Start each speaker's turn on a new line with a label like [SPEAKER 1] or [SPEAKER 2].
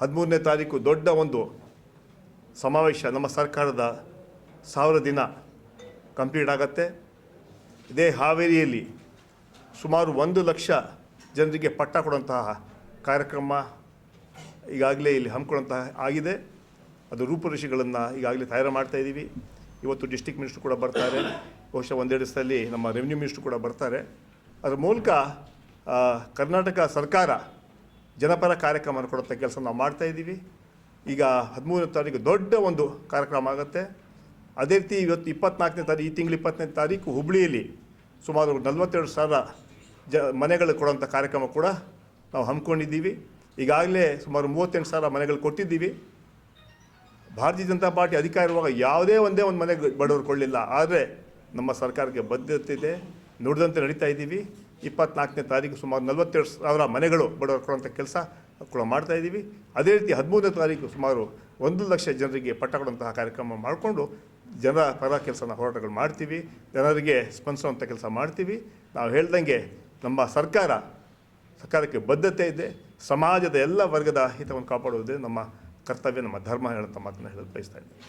[SPEAKER 1] ಹದಿಮೂರನೇ ತಾರೀಕು ದೊಡ್ಡ ಒಂದು ಸಮಾವೇಶ ನಮ್ಮ ಸರ್ಕಾರದ ಸಾವಿರ ದಿನ ಕಂಪ್ಲೀಟ್ ಆಗತ್ತೆ. ಇದೇ ಹಾವೇರಿಯಲ್ಲಿ ಸುಮಾರು ಒಂದು ಲಕ್ಷ ಜನರಿಗೆ ಪಟ್ಟ ಕೊಡುವಂತಹ ಕಾರ್ಯಕ್ರಮ ಈಗಾಗಲೇ ಇಲ್ಲಿ ಹಮ್ಮಿಕೊಳ್ಳುವಂತಹ ಆಗಿದೆ. ಅದು ರೂಪುರೇಷೆಗಳನ್ನು ಈಗಾಗಲೇ ತಯಾರು ಮಾಡ್ತಾ ಇದ್ದೀವಿ. ಇವತ್ತು ಡಿಸ್ಟಿಕ್ ಮಿನಿಸ್ಟ್ರು ಕೂಡ ಬರ್ತಾರೆ. ಬಹುಶಃ ಒಂದೆರಡು ದಿವಸದಲ್ಲಿ ನಮ್ಮ ರೆವಿನ್ಯೂ ಮಿನಿಸ್ಟ್ರು ಕೂಡ ಬರ್ತಾರೆ. ಅದರ ಮೂಲಕ ಕರ್ನಾಟಕ ಸರ್ಕಾರ ಜನಪರ ಕಾರ್ಯಕ್ರಮ ಕೊಡುವಂಥ ಕೆಲಸ ನಾವು ಮಾಡ್ತಾ ಇದ್ದೀವಿ. ಈಗ ಹದಿಮೂರನೇ ತಾರೀಕು ದೊಡ್ಡ ಒಂದು ಕಾರ್ಯಕ್ರಮ ಆಗುತ್ತೆ. ಅದೇ ರೀತಿ ಇವತ್ತು ಇಪ್ಪತ್ನಾಲ್ಕನೇ ತಾರೀಕು ಈ ತಿಂಗಳು ಇಪ್ಪತ್ತನೇ ತಾರೀಕು ಹುಬ್ಳಿಯಲ್ಲಿ ಸುಮಾರು ನಲವತ್ತೆರಡು ಸಾವಿರ ಜ, ಮನೆಗಳು ಕೊಡುವಂಥ ಕಾರ್ಯಕ್ರಮ ಕೂಡ ನಾವು ಹಮ್ಮಿಕೊಂಡಿದ್ದೀವಿ. ಈಗಾಗಲೇ ಸುಮಾರು ಮೂವತ್ತೆಂಟು ಸಾವಿರ ಮನೆಗಳು ಕೊಟ್ಟಿದ್ದೀವಿ. ಭಾರತೀಯ ಜನತಾ ಪಾರ್ಟಿ ಅಧಿಕಾರ ಇರುವಾಗ ಯಾವುದೇ ಒಂದೇ ಒಂದು ಮನೆ ಬಡವರು ಕೊಳ್ಳಿಲ್ಲ ಆದರೆ ನಮ್ಮ ಸರ್ಕಾರಕ್ಕೆ ಬದ್ಧತೆ ಇದೆ. ನುಡಿದಂತೆ ನಡೀತಾ ಇದ್ದೀವಿ. ಇಪ್ಪತ್ನಾಲ್ಕನೇ ತಾರೀಕು ಸುಮಾರು ನಲವತ್ತೆರಡು ಸಾವಿರ ಮನೆಗಳು ಬಡವರು ಕೊಡುವಂಥ ಕೆಲಸ ಕೂಡ ಮಾಡ್ತಾ ಇದ್ದೀವಿ. ಅದೇ ರೀತಿ ಹದಿಮೂರನೇ ತಾರೀಕು ಸುಮಾರು ಒಂದು ಲಕ್ಷ ಜನರಿಗೆ ಪಟ್ಟ ಕೊಡುವಂತಹ ಕಾರ್ಯಕ್ರಮ ಮಾಡಿಕೊಂಡು ಜನರ ಪರ ಕೆಲಸನ ಹೋರಾಟಗಳು ಮಾಡ್ತೀವಿ. ಜನರಿಗೆ ಸ್ಪಂದಿಸುವಂಥ ಕೆಲಸ ಮಾಡ್ತೀವಿ. ನಾವು ಹೇಳ್ದಂಗೆ ನಮ್ಮ ಸರ್ಕಾರ ಸರ್ಕಾರಕ್ಕೆ ಬದ್ಧತೆ ಇದೆ. ಸಮಾಜದ ಎಲ್ಲ ವರ್ಗದ ಹಿತವನ್ನು ಕಾಪಾಡುವುದೇ ನಮ್ಮ ಕರ್ತವ್ಯ, ನಮ್ಮ ಧರ್ಮ ಹೇಳುವಂಥ ಮಾತನ್ನು ಹೇಳಲು ಬಯಸ್ತಾ ಇದ್ದೀನಿ.